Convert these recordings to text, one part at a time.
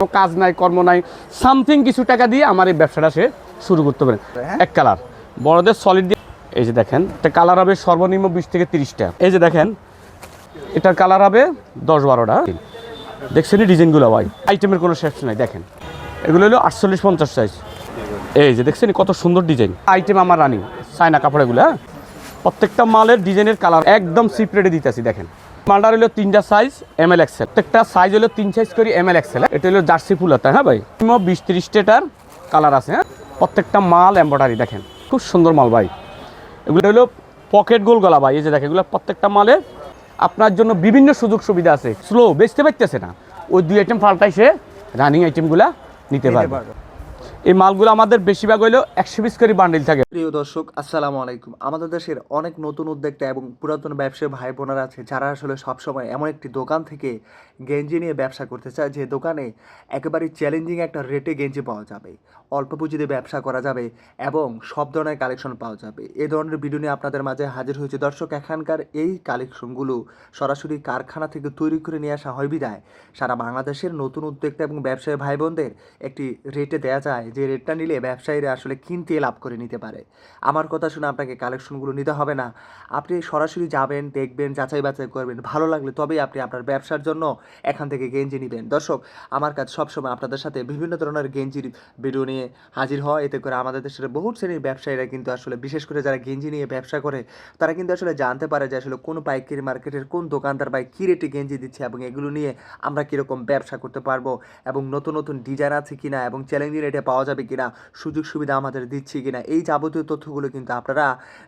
কোনো কাজ নাই কর্ম নাই সামথিং কিছু টাকা দিয়ে আমার এই ব্যবসাটা সে শুরু করতে পারে। হ্যাঁ। এক কালার। বড়দের সলিড দিয়ে এই যে দেখেন এটা কালার হবে সর্বনিম্ন বিশ থেকে তিরিশটা এই যে দেখেন এটার কালার হবে দশ বারোটা দেখছেন ডিজাইনগুলো ভাই? আইটেমের কোনো শেষ নাই দেখেন। এগুলো হলো আটচল্লিশ পঞ্চাশ সাইজ এই যে দেখছেন কত সুন্দর ডিজাইন। আইটেম আমার রানি চায়না কাপড় এগুলো হ্যাঁ? প্রত্যেকটা মালের ডিজাইনের কালার একদম সিপ রেটে দিতেছি দেখেন। মালটার হলো তিনটা সাইজ এম এল এক্সেল প্রত্যেকটা সাইজ হলো তিন সাইজ করে এম এল এক্সেল এটা হলো জার্সি ফুল হতে হ্যাঁ ভাই? বিশ তিরিশটার কালার আছে হ্যাঁ? প্রত্যেকটা মাল এম্বয়ডারি দেখেন। খুব সুন্দর মাল ভাই। এগুলো হলো পকেট গোল গলা ভাই। এই যে দেখেন এগুলো প্রত্যেকটা মালে আপনার জন্য বিভিন্ন সুযোগ সুবিধা আছে। স্লো বেচতে পারতেছে না। ওই দুই আইটেম পাল্টাইছে রানিং আইটেমগুলা নিতে পারবে। এই মালগুলো আমাদের বেশিরভাগ হইল একশো পিস করে বান্ডিল থাকে। প্রিয় দর্শক, আসসালামু আলাইকুম। আমাদের দেশের অনেক নতুন উদ্যোক্তা এবং পুরাতন ব্যবসায়ী ভাই বোনেরা আছে, যারা আসলে সবসময় এমন একটি দোকান থেকে গেঞ্জি নিয়ে ব্যবসা করতে চায় যে দোকানে একেবারে চ্যালেঞ্জিং একটা রেটে গেঞ্জি পাওয়া যাবে। অল্প পুঁজিতে ব্যবসা করা যাবে এবং সব ধরনের কালেকশন পাওয়া যাবে। এ ধরনের ভিডিও নিয়ে আপনাদের মাঝে হাজির হয়েছে। দর্শক, এখানকার এই কালেকশনগুলো সরাসরি কারখানা থেকে তৈরি করে নিয়ে আসা হয় বিদায়। সারা বাংলাদেশের নতুন উদ্যোক্তা এবং ব্যবসায়ী ভাই বোনদের একটি রেটে দেওয়া যায়, যে রেটটা নিলে ব্যবসায়ীরা আসলে কিনতে লাভ করে নিতে পারে। আমার কথা শুনে আপনাকে কালেকশনগুলো নিতে হবে না। আপনি সরাসরি যাবেন, দেখবেন যাচাই বাছাই করবেন, ভালো লাগলে তবেই আপনি আপনার ব্যবসার জন্য এখান থেকে গেঞ্জি নেবেন। দর্শক, আমার কাছে সবসময় আপনাদের সাথে বিভিন্ন ধরনের গেঞ্জির ভিডিও নিয়ে হাজির হয় এতে করে আমাদের দেশের বহু শ্রেণির ব্যবসায়ীরা কিন্তু আসলে, বিশেষ করে যারা গেঞ্জি নিয়ে ব্যবসা করে, তারা কিন্তু আসলে জানতে পারে যে আসলে কোন পাইকারি মার্কেটের কোন দোকানদার ভাই কী রেটে গেঞ্জি দিচ্ছে এবং এগুলো নিয়ে আমরা কীরকম ব্যবসা করতে পারব এবং নতুন নতুন ডিজাইন আছে কিনা এবং চ্যালেঞ্জিং রেটে পাওয়া যাবে কিনা, সুযোগ সুবিধা আমাদের দিচ্ছি কিনা, এই যাবতীয় তথ্যগুলো কিন্তু আপনারা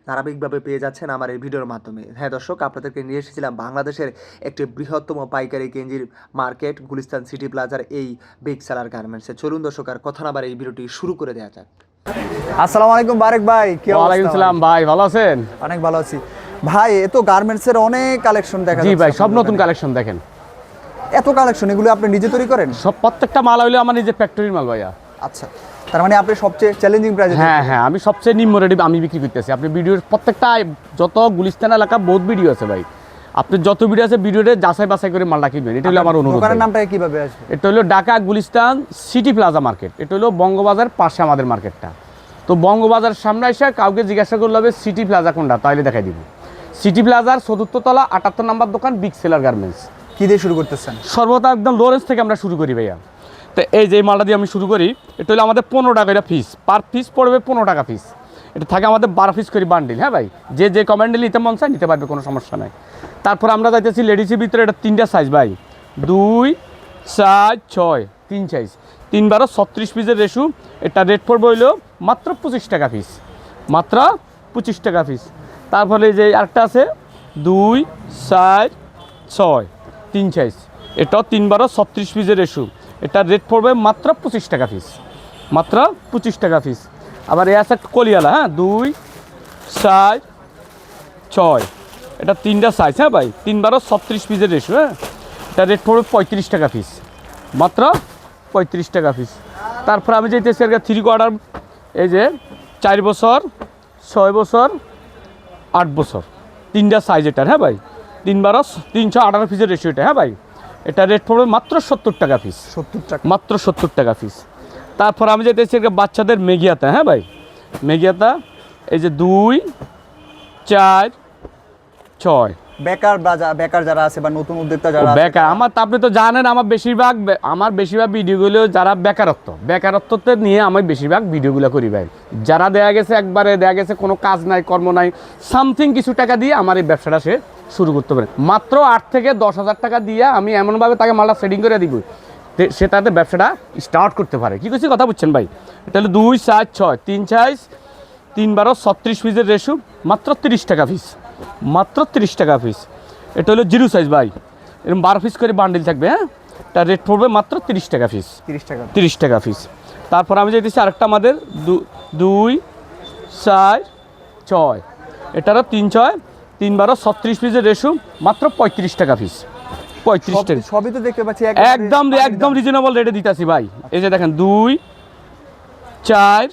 ধারাবাহিকভাবে পেয়ে যাচ্ছেন আমার এই ভিডিওর মাধ্যমে। হ্যাঁ দর্শক, আপনাদেরকে নিয়ে এসেছিলাম বাংলাদেশের একটি বৃহত্তম পাইকারি গেঞ্জির মার্কেট গুলিস্তান সিটি প্লাজার এই বিগ সেলার গার্মেন্টসে চলুন দর্শক আর কথা না বারে এই ভিডিওটি শুরু করে দেওয়া যাক। আসসালামু আলাইকুম বারেক ভাই কি ওয়ালাইকুম অবস্থা সালাম ভাই ভালো আছেন? অনেক ভালো আছি। ভাই এ তো গার্মেন্টস এর অনেক কালেকশন দেখা জি যাচ্ছে ভাই সব নতুন কালেকশন দেখেন। এত কালেকশন এগুলো আপনি নিজে তৈরি করেন? সব প্রত্যেকটা মাল হইল আমার নিজের ফ্যাক্টরির মাল ভাইয়া। আচ্ছা তার মানে আপনি সবচেয়ে চ্যালেঞ্জিং প্রাইজে হ্যাঁ হ্যাঁ আমি সবচেয়ে নিম্ন রেটে আমি বিক্রি করতেছি। আপনি ভিডিওর প্রত্যেকটা যত গুলিস্তান এলাকা বহুত ভিডিও আছে ভাই। আপনি যত ভিডিও আছে ভিডিওতে যাচাই বাছাই করে মালটা কিনবেন। এটা হলো আমার অনুরোধ। দোকানের। নামটা কীভাবে আসবে? এটা হলো Dhaka Gulistan city plaza market. এটা হলো বঙ্গবাজার পাশে আমাদের মার্কেটটা। তো বঙ্গবাজার সামনে এসে কাউকে জিজ্ঞাসা করলে হবে সিটি প্লাজা কোনটা? তাইলে দেখাই দিব। সিটি প্লাজার চতুর্থ তলা আটাত্তর নম্বর দোকান বিগ সেলার গার্মেন্টস কী দিয়ে শুরু করতেছেন? সর্বদা একদম লোরেন্স থেকে আমরা শুরু করি ভাইয়া। তো এই যে মালটা দিয়ে আমি শুরু করি এটা হলো আমাদের পনেরো টাকা এটা ফিস পার পিস পড়বে পনেরো টাকা পিস এটা থাকে আমাদের বারো পিস করে বান্ডিল হ্যাঁ ভাই? যে যে কমেন্টে নিতে মন চায় নিতে পারবে, কোনো সমস্যা নাই। তারপর আমরা যাইতেছি লেডিসের ভিতরে, এটা তিনটা সাইজ ভাই। দুই, চার, ছয়, তিন সাইজ তিন বারো ছত্রিশ পিসের রেশু এটা রেট পড়বে হইল মাত্র পঁচিশ টাকা পিস মাত্র পঁচিশ টাকা পিস তারপরে যে আরেকটা আছে, দুই, চার, ছয়, তিন সাইজ এটাও তিন বারো ছত্রিশ পিসের রেশু এটার রেট পড়বে মাত্র পঁচিশ টাকা পিস মাত্র পঁচিশ টাকা পিস আবার এ আছে কলিয়ালা হ্যাঁ? দুই চার ছয়। এটা তিনটা সাইজ হ্যাঁ ভাই? তিন বারো ছত্রিশ পিসের রেশু হ্যাঁ? এটা রেট পড়বে পঁয়ত্রিশ টাকা পিস মাত্র পঁয়ত্রিশ টাকা পিস তারপর আমি যেতেছি আর থ্রি কোয়ার্টার এই যে চার বছর ছয় বছর আট বছর। তিনটা সাইজ এটার হ্যাঁ ভাই? তিন বারো তিনশো আঠারো পিসের রেশিও এটা হ্যাঁ ভাই? এটা রেট পড়বে মাত্র সত্তর টাকা পিস সত্তর টাকা। মাত্র সত্তর টাকা পিস তারপর আমি যেতেছি বাচ্চাদের মেঘিয়াতা হ্যাঁ ভাই? মেঘিয়াতা এই যে দুই চার ছয়। বেকার বেকার যারা আছে বা নতুন উদ্যোক্তা যারা বেকার। আমার তো আপনি তো জানেন আমার বেশিরভাগ আমার বেশিরভাগ ভিডিওগুলো যারা বেকারত্ব বেকারত্বতে নিয়ে আমি বেশিরভাগ ভিডিওগুলো করি ভাই। যারা দেয়া গেছে একবারে দেয়া গেছে কোনো কাজ নাই কর্ম নাই সামথিং কিছু টাকা দিয়ে আমার এই ব্যবসাটা সে শুরু করতে পারে। মাত্র আট থেকে দশ হাজার টাকা দিয়ে আমি এমনভাবে তাকে মালটা সেটিং করে দিব। সে তাতে ব্যবসাটা স্টার্ট করতে পারে। কি করছি কথা বুঝছেন ভাই? এটা হলো দুই চার ছয় তিন সাইজ তিন বারো ছত্রিশ পিসের রেশু মাত্র তিরিশ টাকা পিস মাত্র তিরিশ টাকা পিস এটা হলো জিরো সাইজ ভাই। এরকম বারো পিস করে বান্ডিল থাকবে হ্যাঁ? তার রেট পড়বে মাত্র তিরিশ টাকা পিস তিরিশ টাকা। তিরিশ টাকা পিস তারপর আমি যেতেছি আরেকটা আমাদের দু- দুই চার ছয়। এটারও তিন ছয় তিন বারো ছত্রিশ পিসের রেশু মাত্র পঁয়ত্রিশ টাকা পিস পঁয়ত্রিশ সব- সবই তো দেখতে পাচ্ছি একদম একদম রিজনেবল রেটে দিতেছি ভাই। এই যে দেখেন দুই চার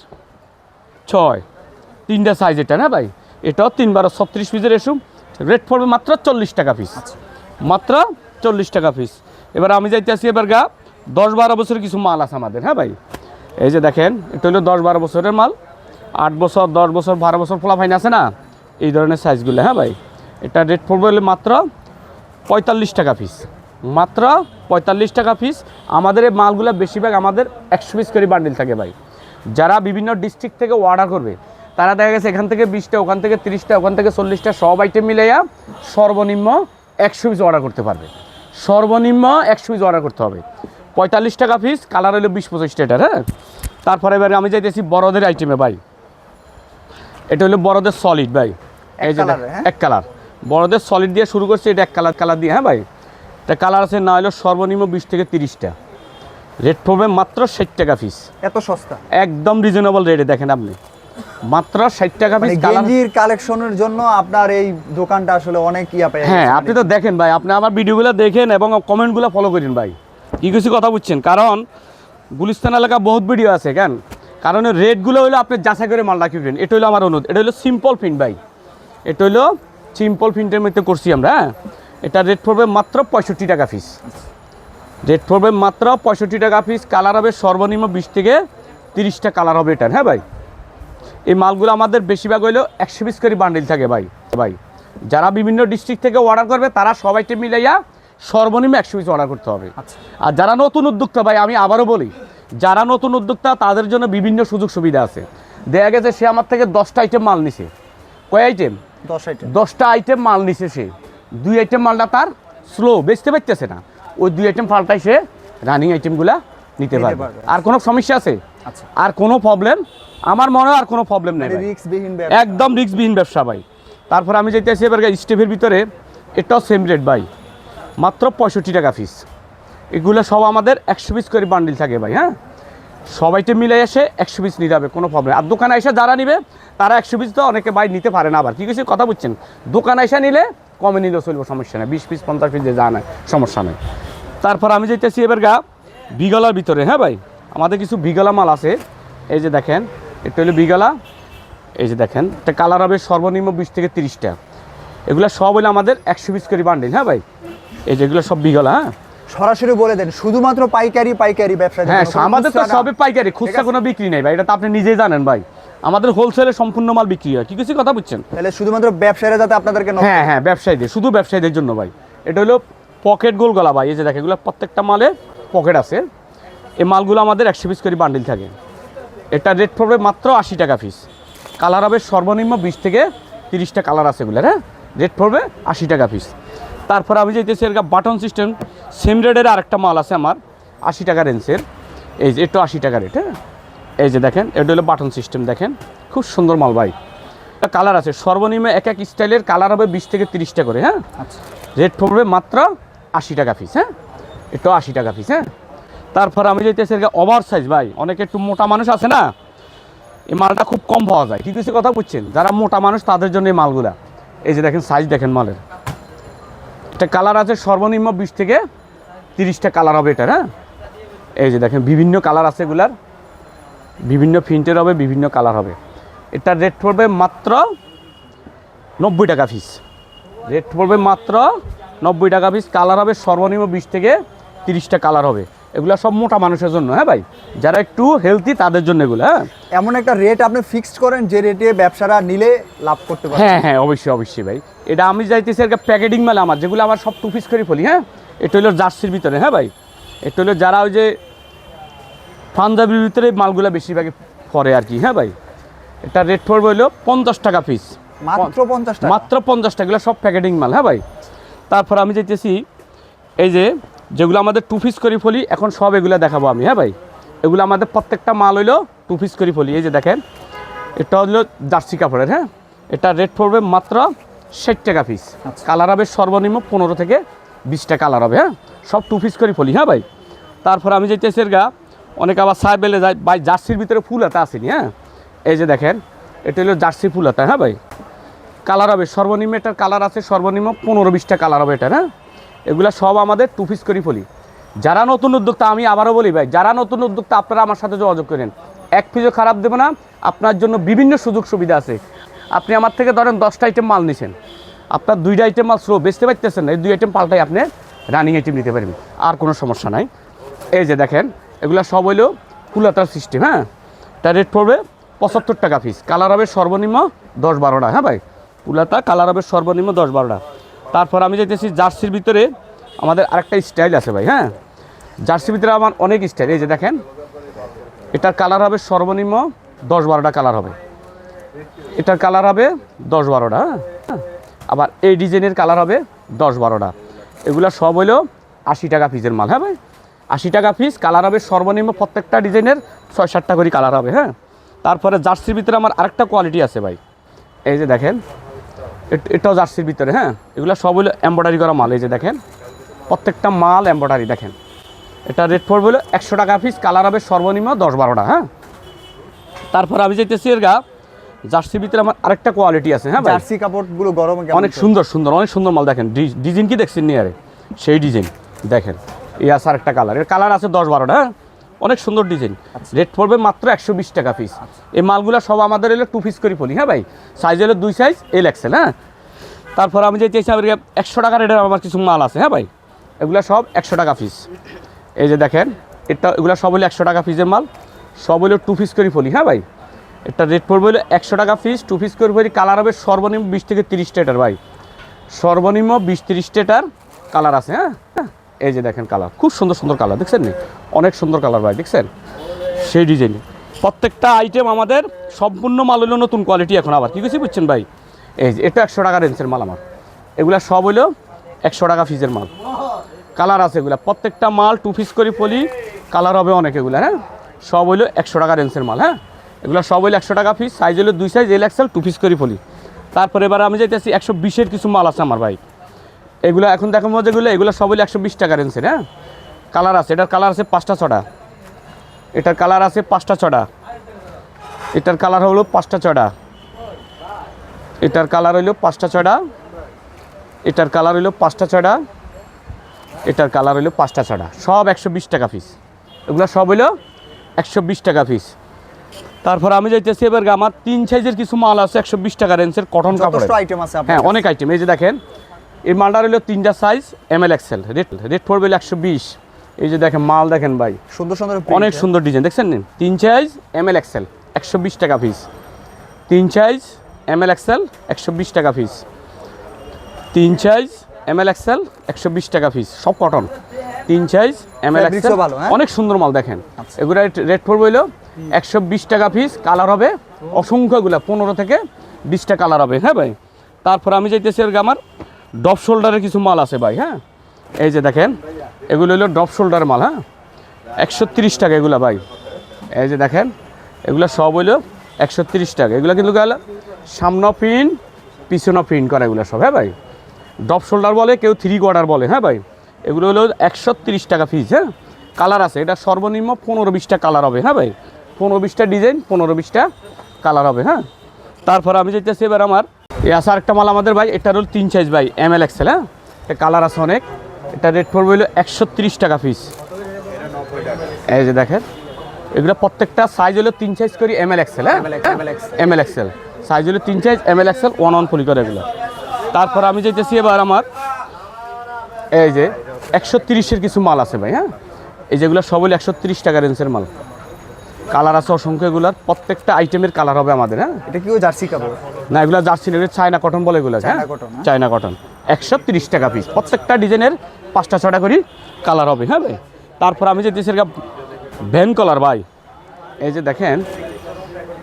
ছয়। তিনটা সাইজ এটা না ভাই? এটাও তিন বারো ছত্রিশ পিসের এসুম রেট পড়বে মাত্র চল্লিশ টাকা পিস মাত্র চল্লিশ টাকা পিস এবার আমি যাইতেছি এবার গা দশ বারো বছরের কিছু মাল আছে আমাদের হ্যাঁ ভাই? এই যে দেখেন এটা হলো দশ বারো বছরের মাল। আট বছর দশ বছর বারো বছর ফোলা ফাইন আছে না? এই ধরনের সাইজগুলো হ্যাঁ ভাই? এটা রেট পড়বে হলে মাত্র পঁয়তাল্লিশ টাকা পিস মাত্র পঁয়তাল্লিশ টাকা পিস আমাদের এই মালগুলো বেশিরভাগ আমাদের একশো পিস করে বান্ডিল থাকে ভাই। যারা বিভিন্ন ডিস্ট্রিক্ট থেকে অর্ডার করবে তারা দেখা গেছে এখান থেকে বিশটা ওখান থেকে তিরিশটা ওখান থেকে চল্লিশটা সব আইটেম মিলাইয়া সর্বনিম্ন একশো পিস অর্ডার করতে পারবে। সর্বনিম্ন একশো পিস অর্ডার করতে হবে। পঁয়তাল্লিশ টাকা পিস কালার হলো বিশ পঁচিশটা এটার হ্যাঁ? তারপরে এবারে আমি যাইতেছি বড়দের আইটেমে ভাই। এটা হলো বড়দের সলিড ভাই। এই যে হ্যাঁ? এক কালার বড়দের সলিড দিয়ে শুরু করছে এটা এক কালার কালার দিয়ে হ্যাঁ ভাই? এটা কালার আছে না হলো সর্বনিম্ন বিশ থেকে তিরিশটা। রেট পড়বে মাত্র ষাট টাকা পিস এত সস্তা? একদম রিজনেবল রেটে দেখেন আপনি। মাত্র ষাট টাকা মানে পিস কালার গেঞ্জির কালেকশনের জন্য আপনার এই দোকানটা আসলে অনেক ইয়া পেয়ে হ্যাঁ আপনি তো দেখেন ভাই আপনি আমার ভিডিওগুলো দেখেন এবং কমেন্টগুলো ফলো করেন ভাই। কি কিছু কথা বুঝছেন? কারণ গুলিস্তান এলাকা বহুত ভিডিও আছে কেন? কারণ রেটগুলো হলো আপনি যাচাই করে মাল রাখিবেন এটা হলো আমার অনুরোধ। এটা হলো সিম্পল প্রিন্ট ভাই। এটা হলো সিম্পল প্রিন্টের মধ্যে করছি আমরা হ্যাঁ? এটা রেট পড়বে মাত্র পঁয়ষট্টি টাকা পিস রেট পড়বে মাত্র পঁয়ষট্টি টাকা পিস কালার হবে সর্বনিম্ন বিশ থেকে তিরিশটা কালার হবে এটা হ্যাঁ ভাই? এই মালগুলো আমাদের বেশিরভাগ হইল একশো পিস করে বান্ডিল থাকে ভাই ভাই। যারা বিভিন্ন ডিস্ট্রিক্ট থেকে অর্ডার করবে তারা সবাইকে মিলাইয়া সর্বনিম্ন একশো পিস অর্ডার করতে হবে। আর যারা নতুন উদ্যোক্তা ভাই আমি আবারও বলি যারা নতুন উদ্যোক্তা তাদের জন্য বিভিন্ন সুযোগ সুবিধা আছে। দেখা গেছে সে আমার থেকে দশটা আইটেম মাল নিছে। কয় আইটেম দশটা আইটেম মাল নিছে সে। দুই আইটেম মালটা তার স্লো বেচতে পারতেছে না। ওই দুই আইটেম পাল্টাই সে রানিং আইটেমগুলা নিতে পারবে। আর কোনো সমস্যা আছে? আচ্ছা। আর কোনো প্রবলেম আমার মনে হয় আর কোনো প্রবলেম নেই মানে একদম রিস্কবিহীন ব্যবসা ভাই। তারপর আমি যেতেছি এবার স্টেপের ভিতরে। এটাও সেম রেট ভাই। মাত্র পঁয়ষট্টি টাকা পিস এগুলো সব আমাদের একশো পিস করে বান্ডিল থাকে ভাই হ্যাঁ? সবাইতে মিলে এসে একশো পিস নিতে হবে, কোনো প্রবলেম আর দোকানে এসে যারা নিবে, তারা একশো পিস তো অনেকে ভাই নিতে পারে না আবার। কী কিছু কথা বুঝছেন? দোকানে এসে নিলে কমে নিলেও চলবে, সমস্যা নেই। বিশ পিস, পঞ্চাশ পিস যে যা নেয়, সমস্যা নেই। তারপর আমি যেতেছি এবার গা, বিগলার ভিতরে হ্যাঁ ভাই? আমাদের কিছু বিগলা মাল আছে। এই যে দেখেন, এটা হলো বিগলা। এই যে দেখেন, এটা কালার হবে সর্বনিম্ন বিশ থেকে তিরিশটা। এগুলো সব হলো আমাদের একশো পিস করে বান্ডিল হ্যাঁ ভাই? এই যে এগুলো সব বিগলা হ্যাঁ? সরাসরি বলে দেন শুধুমাত্র পাইকারি পাইকারি ব্যবসা হ্যাঁ আমাদের তো খুচরা না। সবে পাইকারি খুচরা কোনো বিক্রি নেই ভাই এটা তো আপনি নিজেই জানেন ভাই। আমাদের হোলসেলে সম্পূর্ণ মাল বিক্রি হয় কি কিছু কথা বুঝছেন? তাহলে শুধুমাত্র ব্যবসায়ীরা যাতে আপনাদেরকে হ্যাঁ হ্যাঁ ব্যবসায়ীদের শুধু ব্যবসায়ীদের জন্য ভাই। এটা হলো পকেট গোল গলা ভাই এই যে দেখেন এগুলো প্রত্যেকটা মালে পকেট আছে। এই মালগুলো আমাদের একশো পিস করে বান্ডিল থাকে। এটা রেট পড়বে মাত্র আশি টাকা পিস কালার হবে সর্বনিম্ন বিশ থেকে তিরিশটা কালার আছে এগুলোর হ্যাঁ? রেট পড়বে আশি টাকা পিস তারপর আমি যেতেছি এর বাটন সিস্টেম সেম রেটের আরেকটা মাল আছে আমার আশি টাকা রেঞ্জের এই যে একটু আশি টাকা রেট হ্যাঁ? এই যে দেখেন এটা হলো বাটন সিস্টেম দেখেন। খুব সুন্দর মাল ভাই। কালার আছে সর্বনিম্ন এক এক স্টাইলের কালার হবে বিশ থেকে তিরিশটা করে হ্যাঁ? আচ্ছা। রেট পড়বে মাত্র আশি টাকা পিস হ্যাঁ? একটু আশি টাকা পিস হ্যাঁ? তারপর আমি যেতেছি ওভার সাইজ ভাই অনেকে একটু মোটা মানুষ আছে না? এই মালটা খুব কম পাওয়া যায়। কি কিছু কথা বুঝছেন? যারা মোটা মানুষ তাদের জন্য এই মালগুলা। এই যে দেখেন সাইজ দেখেন মালের। এটা কালার আছে সর্বনিম্ন বিশ থেকে তিরিশটা কালার হবে এটার হ্যাঁ? এই যে দেখেন বিভিন্ন কালার আছে এগুলার। বিভিন্ন প্রিন্টের হবে বিভিন্ন কালার হবে। এটার রেট পড়বে মাত্র নব্বই টাকা পিস রেট পড়বে মাত্র নব্বই টাকা পিস কালার হবে সর্বনিম্ন বিশ থেকে তিরিশটা কালার হবে। এগুলো সব মোটা মানুষের জন্য হ্যাঁ ভাই? যারা একটু হেলদি তাদের জন্য এগুলো হ্যাঁ? এমন একটা রেট আপনি ফিক্সড করেন যে রেটে ব্যবসারা নিলে লাভ করতে পারে হ্যাঁ হ্যাঁ অবশ্যই অবশ্যই ভাই। এটা আমি যাইতেছি একটা প্যাকেটিং মাল আমার যেগুলো আমার সব টু পিস করে ফেলি হ্যাঁ? এটা হলো জার্সির ভিতরে হ্যাঁ ভাই? এটা হলো যারা ওই যে পাঞ্জাবির ভিতরে মালগুলো বেশিরভাগই পরে আর কি হ্যাঁ ভাই? এটা রেট পড়বে হলো পঞ্চাশ টাকা পিস মাত্র পঞ্চাশ টাকা? মাত্র পঞ্চাশ টাকা এগুলো সব প্যাকেটিং মাল হ্যাঁ ভাই? তারপর আমি যেতেছি এই যে যেগুলো আমাদের টু পিস করে ফলি এখন সব এগুলো দেখাবো আমি হ্যাঁ ভাই? এগুলো আমাদের প্রত্যেকটা মাল হইল টু পিস করে ফলি এই যে দেখেন? এটা হলো জার্সি কাপড়ের হ্যাঁ? এটা রেট পড়বে মাত্র ষাট টাকা পিস। কালার হবে সর্বনিম্ন পনেরো থেকে বিশটা কালার হবে হ্যাঁ? সব টু পিস করে ফলি হ্যাঁ ভাই? তারপর আমি যেতেছি গা, অনেক আবার সাই বেলে যায়, ভাই, জার্সির ভিতরে ফুল হাতা আসেনি হ্যাঁ? এই যে দেখেন, এটা হলো জার্সি ফুল হাতা হ্যাঁ ভাই? কালার হবে সর্বনিম্ন, এটার কালার আছে সর্বনিম্ন পনেরো বিশটা কালার হবে এটা হ্যাঁ? এগুলা সব আমাদের টু পিস করে ফলি। যারা নতুন উদ্যোক্তা, আমি আবারও বলি ভাই, যারা নতুন উদ্যোক্তা, আপনারা আমার সাথে যোগাযোগ করেন। এক পিসও খারাপ দেবো না, আপনার জন্য বিভিন্ন সুযোগ সুবিধা আছে। আপনি আমার থেকে ধরেন দশটা আইটেম মাল নিছেন। আপনার দুইটা আইটেম মাল স্লো বেচতে পারতেছেন না, এই দুই আইটেম পাল্টাই আপনি রানিং আইটেম নিতে পারবেন। আর কোনো সমস্যা নাই। এই যে দেখেন, এগুলো সব হইল কুলাতার সিস্টেম হ্যাঁ? এটা রেট পড়বে পঁচাত্তর টাকা পিস কালার হবে সর্বনিম্ন দশ বারোটা হ্যাঁ ভাই? কুলাতা কালার হবে সর্বনিম্ন দশ বারোটা তারপর আমি যেতেছি জার্সির ভিতরে আমাদের আরেকটা স্টাইল আছে ভাই হ্যাঁ? জার্সির ভিতরে আমার অনেক স্টাইল এই যে দেখেন, এটার কালার হবে সর্বনিম্ন দশ বারোটা কালার হবে। এটার কালার হবে দশ বারোটা হ্যাঁ? আবার এই ডিজাইনের কালার হবে দশ বারোটা। এগুলো সব হইল আশি টাকা পিসের মাল হ্যাঁ ভাই? আশি টাকা পিস, কালার হবে সর্বনিম্ন প্রত্যেকটা ডিজাইনের ছয় সাতটা করে কালার হবে হ্যাঁ? তারপরে জার্সির ভিতরে আমার আরেকটা কোয়ালিটি আছে ভাই। এই যে দেখেন, এট- এটাও জার্সির ভিতরে হ্যাঁ? এগুলো সব হলো এম্ব্রয়ডারি করা মাল, এই যে দেখেন। প্রত্যেকটা মাল এম্ব্রয়ডারি দেখেন। এটা রেট পড়বে হলো একশো টাকা পিস, কালার হবে সর্বনিম্ন দশ বারোটা হ্যাঁ? তারপর আমি যেতেছি এর গা জার্সির ভিতরে আমার আরেকটা কোয়ালিটি আছে হ্যাঁ জার্সি কাপড়গুলো গরমে অনেক সুন্দর সুন্দর অনেক সুন্দর মাল দেখেন। ডিজাইন কি দেখছেন নিয়ে আরে সেই ডিজাইন দেখেন। এই আছে আরেকটা কালারের কালার আছে দশ বারোটা হ্যাঁ? অনেক সুন্দর ডিজাইন। রেট পড়বে মাত্র একশো বিশ টাকা পিস এই মালগুলো সব আমাদের এলো টু পিস করে পলি হ্যাঁ ভাই? সাইজ হলো দুই সাইজ এল এক্সেল হ্যাঁ? তারপর আমি যে চেয়েছি আমার একশো টাকা রেটের আমার কিছু মাল আছে হ্যাঁ ভাই? এগুলো সব একশো টাকা পিস এই যে দেখেন এটা এগুলো সব হলো একশো টাকা পিসের মাল। সব হলো টু পিস করে ফলি হ্যাঁ ভাই? এটা রেট পড়বে হলো একশো টাকা পিস টু পিস করে ফলি কালার হবে সর্বনিম্ন বিশ থেকে তিরিশ টেটার ভাই। সর্বনিম্ন বিশ তিরিশ টেটার কালার আছে হ্যাঁ? হ্যাঁ, এই যে দেখেন কালার খুব সুন্দর সুন্দর কালার দেখছেন নি? অনেক সুন্দর কালার ভাই দেখছেন? সেই ডিজাইন প্রত্যেকটা আইটেম আমাদের সম্পূর্ণ মাল হলো নতুন কোয়ালিটি এখন আবার। কী কিছু বুঝছেন ভাই? এই যে এটা একশো টাকা রেঞ্জের মাল আমার। এগুলা সব হলো একশো টাকা ফিজের মাল। কালার আছে এগুলা। প্রত্যেকটা মাল টু পিস করে পলি কালার হবে অনেক এগুলা হ্যাঁ? সব হইল একশো টাকা রেঞ্জের মাল হ্যাঁ? এগুলো সব হইল একশো টাকা পিস সাইজ হলো দুই size L XL two piece করে ফলি। তারপরে এবার আমি যাইতেছি একশো বিশের কিছু মাল আছে আমার ভাই। এগুলো এখন দেখো যেগুলো এগুলো সব হইল একশো বিশ টাকা রেঞ্জের হ্যাঁ? কালার আছে, এটার কালার আছে পাঁচটা ছটা। এটার কালার আছে পাঁচটা ছটা। এটার কালার হলো পাঁচটা ছটা। এটার কালার হইল পাঁচটা ছটা। এটার কালার হইল পাঁচটা ছটা। এটার কালার হইল পাঁচটা ছটা। সব একশো বিশ টাকা পিস এগুলো সব হইল একশো বিশ টাকা পিস তারপর আমি যাইতেছি এবার আমার তিন সাইজের কিছু মাল আছে একশো বিশ টাকা রেঞ্জের কটন কাপড় আইটেম আছে হ্যাঁ অনেক আইটেম এই যে দেখেন এই মালটা হইল তিনটা size M L XL rate rate পড়বে একশো বিশ। এই যে দেখেন মাল দেখেন ভাই। সুন্দর সুন্দর অনেক সুন্দর ডিজাইন দেখছেন নিন তিন সাইজ এম এল এক্সেল একশো বিশ টাকা পিস তিন সাইজ এম এল এক্সেল একশো বিশ টাকা পিস তিন সাইজ এম এল এক্সেল একশো বিশ টাকা পিস সব কটন তিন size M L Fabrics XL ও ভালো, হ্যাঁ? অনেক সুন্দর মাল দেখেন। এগুলো রেট পড়বে হইল একশো বিশ টাকা পিস কালার হবে। অসংখ্যগুলো পনেরো থেকে বিশটা কালার হবে হ্যাঁ ভাই? তারপর আমি যাইতেছি এর আমার ডপ শোল্ডারের কিছু মাল আছে ভাই হ্যাঁ? এই যে দেখেন এগুলো হলো ডপ শোল্ডার মাল হ্যাঁ? একশো তিরিশ টাকা এগুলো ভাই। এই যে দেখেন এগুলো সব হইল একশো তিরিশ টাকা। এগুলো কিন্তু গেল সামনে প্রিন্ট পিছনে প্রিন্ট করা এগুলো সব হ্যাঁ ভাই? ডপ শোল্ডার বলে কেউ থ্রি কোয়ার্টার বলে হ্যাঁ ভাই? এগুলো হলো একশো তিরিশ টাকা পিস হ্যাঁ? কালার আছে। এটা সর্বনিম্ন পনেরো বিশটা কালার হবে হ্যাঁ ভাই? পনেরো বিশটা ডিজাইন পনেরো বিশটা কালার হবে হ্যাঁ? তারপর আমি যেতেছি এবার আমার এই আছে আরেকটা মাল আমাদের ভাই এটার হলো তিন সাইজ ভাই এম এল এক্সেল হ্যাঁ? এটা কালার আছে অনেক। এটা রেট পড়বে হলো একশো তিরিশ টাকা পিস এই যে দেখেন এগুলো প্রত্যেকটা সাইজ হলো তিন সাইজ করি এম এল এক্সেল হ্যাঁ? এম এল এক্সেল সাইজ হলো তিন size M L XL one one ফুলি করে এগুলো। তারপর আমি যেতেছি এবার আমার এই যে একশো তিরিশের কিছু মাল আছে ভাই হ্যাঁ? এই যেগুলো সব হলো একশো তিরিশ টাকা রেঞ্জের মাল। কালার আছে অসংখ্য এগুলার প্রত্যেকটা আইটেমের কালার হবে আমাদের হ্যাঁ? এটা কি ওই জার্সি কাপড়? না এগুলো জার্সি না চায়না কটন বলে এগুলো হ্যাঁ? চায়না হ্যাঁ? কটন একশো তিরিশ টাকা পিস প্রত্যেকটা ডিজাইনের পাঁচটা ছটা করি কালার হবে হ্যাঁ ভাই? তারপর আমি যে দেশের ভ্যান কলার ভাই। এই যে দেখেন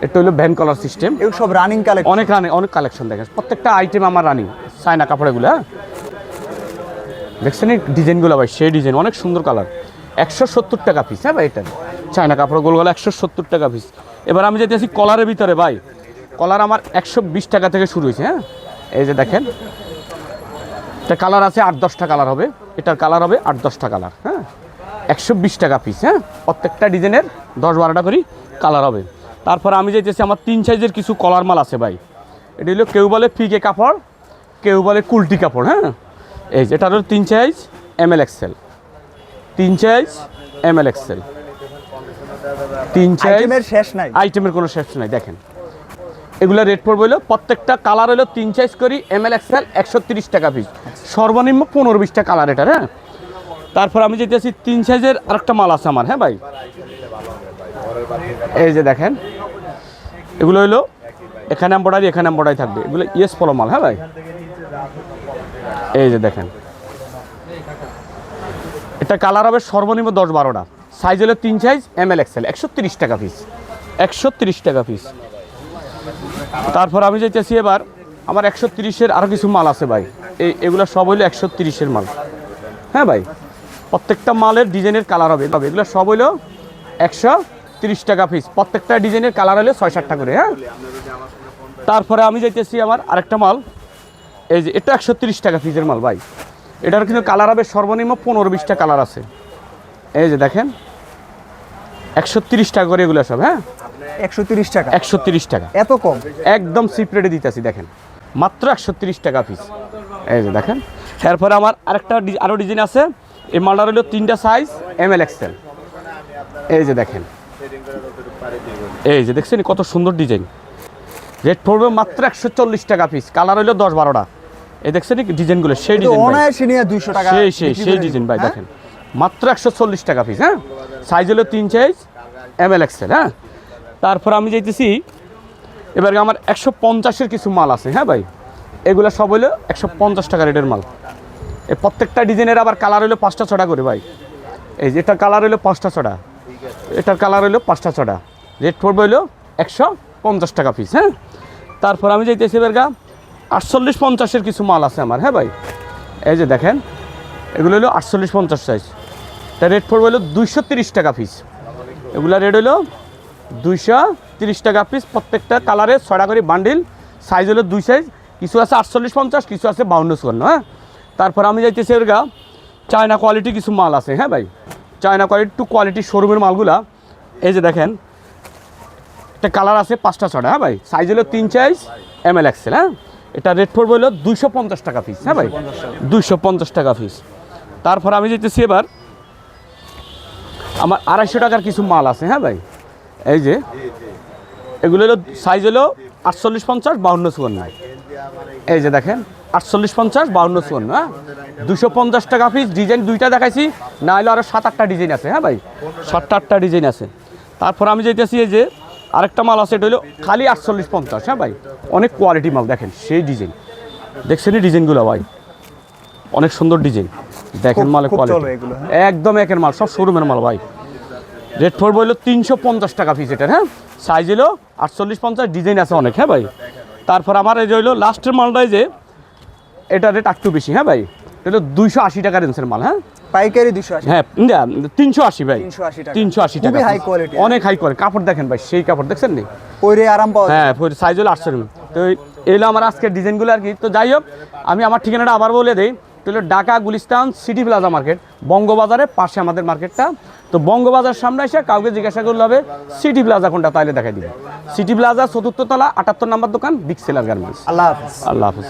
এটা হলো ভ্যান কলার সিস্টেম এগুলো সব রানিং কালেকশন অনেক রানি অনেক কালেকশন দেখেন। প্রত্যেকটা আইটেম আমার রানিং চায়না কাপড়েগুলো হ্যাঁ? দেখছেন এই ডিজাইনগুলো ভাই? সেই ডিজাইন, অনেক সুন্দর কালার। একশো সত্তর টাকা পিস হ্যাঁ ভাই এটা? চায়না কাপড় গোলগুলো একশো সত্তর টাকা পিস এবার আমি যেতে আছি কলারের ভিতরে ভাই। কলার আমার একশো বিশ টাকা থেকে শুরু হয়েছে হ্যাঁ? এই যে দেখেন। এটা কালার আছে আট দশটা কালার হবে। এটার কালার হবে আট দশটা কালার হ্যাঁ? একশো বিশ টাকা পিস হ্যাঁ? প্রত্যেকটা ডিজাইনের দশ বারোটা করি কালার হবে। তারপর আমি যেতেছি আমার তিন সাইজের কিছু কলার মাল আছে ভাই। এটা হলো কেউ বলে ফিকে কাপড়, কেউ বলে কুলটি কাপড় হ্যাঁ? এই যে এটার হলো তিন সাইজ এম এল এক্সেল। তিন সাইজ এম এল এক্সেল। তিন সাইজ আইটেমের শেষ নাই। আইটেমের কোনো শেষ নাই দেখেন। এগুলো রেট পড়বে হলো প্রত্যেকটা কালার হলো তিন সাইজ করি এম এল এক্সেল একশো তিরিশ টাকা পিস সর্বনিম্ন পনেরো বিশটা কালার এটার হ্যাঁ? তারপর আমি যেতেছি তিন সাইজের আরেকটা মাল আছে আমার হ্যাঁ ভাই? এই যে দেখেন এগুলো হলো এখানে এম্বয়ডারি এখানে এম্বয়ডারি থাকবে। এগুলো ইয়েস ফলো মাল হ্যাঁ ভাই? এই যে দেখেন। এটা কালার হবে সর্বনিম্ন দশ বারোটা। সাইজ হলো তিন সাইজ এম এল এক্সেল একশো তিরিশ টাকা পিস একশো তিরিশ টাকা পিস তারপর আমি যেতেছি এবার, আমার একশো তিরিশের আরও কিছু মাল আছে ভাই। এই, এগুলো সব হইল একশো তিরিশের মাল। হ্যাঁ ভাই, প্রত্যেকটা মালের ডিজাইনের কালার হবে। তবে এগুলো সব হইল একশো তিরিশ টাকা পিস প্রত্যেকটা ডিজাইনের কালার হলে ছয় সাতটা করে হ্যাঁ? তারপরে আমি যাইতেছি আমার আরেকটা মাল। এই যে এটা একশো তিরিশ টাকা পিসের মাল ভাই। এটার কিন্তু কালার হবে সর্বনিম্ন পনেরো বিশটা কালার আছে। এই যে দেখেন একশো তিরিশ টাকা করে এগুলো সব হ্যাঁ? একশো তিরিশ টাকা। একশো তিরিশ টাকা। এত কম? একদম সিপ রেটে দিতেছি দেখেন। মাত্র একশো তিরিশ টাকা পিস এই যে দেখেন এরপরে আমার আরেকটা আরও ডিজাইন আছে। এই মালটার হলো তিনটা সাইজ এম এল এক্সেল এই যে দেখেন। এই যে দেখছেন কত সুন্দর ডিজাইন রেট পড়বে মাত্র একশো চল্লিশ টাকা পিস কালার হইল দশ বারোটা। এই দেখছেন ডিজাইনগুলো? সেই ডিজাইন অনায়াসে নিয়ে দুইশো টাকা সেই সেই সেই ডিজাইন ভাই? দেখেন। মাত্র একশো চল্লিশ টাকা পিস হ্যাঁ? সাইজ হলো তিন সাইজ এম এল এক্সেল হ্যাঁ? তারপর আমি যাইতেছি এবার আমার একশো পঞ্চাশের কিছু মাল আছে হ্যাঁ ভাই? এগুলো সব হলো একশো পঞ্চাশ টাকা রেটের মাল। এই প্রত্যেকটা ডিজাইনের আবার কালার হলো পাঁচটা ছটা করে ভাই। এই যে এটার কালার হলো পাঁচটা ছটা। এটার কালার হলো পাঁচটা ছটা। রেট পড়বে হলো একশো পঞ্চাশ টাকা পিস হ্যাঁ? তারপর আমি যাইতেছি এবার গা আটচল্লিশ পঞ্চাশের কিছু মাল আছে আমার হ্যাঁ ভাই? এই যে দেখেন, এগুলো হলো আটচল্লিশ পঞ্চাশ সাইজ তার রেট পড়বে হলো দুইশো তিরিশ টাকা পিস এগুলো রেট হলো দুইশো তিরিশ টাকা পিস প্রত্যেকটা কালারে ছয়টা করে বান্ডিল সাইজ হলো দুই সাইজ কিছু আছে আটচল্লিশ পঞ্চাশ, কিছু আছে বাউন্ন চুয়ান্ন হ্যাঁ? তারপর আমি যাইতেছি এর গা চায়না কোয়ালিটি কিছু মাল আছে হ্যাঁ ভাই? চায়না কোয়ালিটি টু কোয়ালিটি শোরুমের মালগুলা। এই যে দেখেন, একটা কালার আছে পাঁচটা ছটা হ্যাঁ ভাই? সাইজ হলো তিন সাইজ এম এল এক্সেল হ্যাঁ? এটা রেট পড়বে হলো দুইশো পঞ্চাশ টাকা পিস হ্যাঁ ভাই? দুইশো পঞ্চাশ টাকা পিস তারপর আমি যেতেছি এবার, আমার আড়াইশো টাকার কিছু মাল আছে হ্যাঁ ভাই? এই যে, এগুলো হলো সাইজ হলো আটচল্লিশ পঞ্চাশ, বাউন্ন চুয়ান্ন। এই যে দেখেন, আটচল্লিশ পঞ্চাশ, বাউন্ন চুয়ান্ন হ্যাঁ? দুশো পঞ্চাশ টাকা পিস ডিজাইন দুইটা দেখাইছি, না হলে আরও সাত আটটা ডিজাইন আছে হ্যাঁ ভাই? সাতটা আটটা ডিজাইন আছে। তারপর আমি যেতেছি এই যে আরেকটা মাল আছে এটা হলো খালি আটচল্লিশ পঞ্চাশ হ্যাঁ ভাই? অনেক কোয়ালিটি মাল দেখেন সেই ডিজাইন দেখছেন এই ডিজাইনগুলো ভাই? অনেক সুন্দর ডিজাইন দেখেন মালের কোয়ালিটি হ্যাঁ। একদম একের মাল সব শোরুমের মাল ভাই। রেট ফোর হলো তিনশো পঞ্চাশ টাকা পিস এটার হ্যাঁ? সাইজ হলো আটচল্লিশ পঞ্চাশ ডিজাইন আছে অনেক হ্যাঁ ভাই? তারপর আমার এই যে হইল লাস্টের মালটাই যে এটা রেট একটু বেশি হ্যাঁ ভাই? এটা দুইশো আশি টাকা রেঞ্জের মাল হ্যাঁ? পাইকারি দুশো আশি। হ্যাঁ তিনশো আশি ভাই। 380 টাকা। তিনশো আশি টাকা। quality, হ্যাঁ। অনেক হাই কোয়ালিটি কাপড় দেখেন ভাই সেই কাপড় দেখছেন নি? পরে আরাম পাওয়া হ্যাঁ সাইজ হলো আটশো তো এলো আমার আজকের ডিজাইনগুলো আর কি। তো যাই হোক আমি আমার ঠিকানাটা আবার বলে দিই। তো হলো Dhaka Gulistan city plaza market বঙ্গবাজারের পাশে আমাদের মার্কেটটা তো বঙ্গবাজার সামনে এসে কাউকে জিজ্ঞাসা করলে হবে সিটি প্লাজা কোনটা তাইলে দেখাই দিবে। সিটি প্লাজা চতুর্থ তলা আটাত্তর নাম্বার দোকান বিগ সেলার গার্মেন্টস আল্লাহ হাফিজ। আল্লাহ হাফিজ।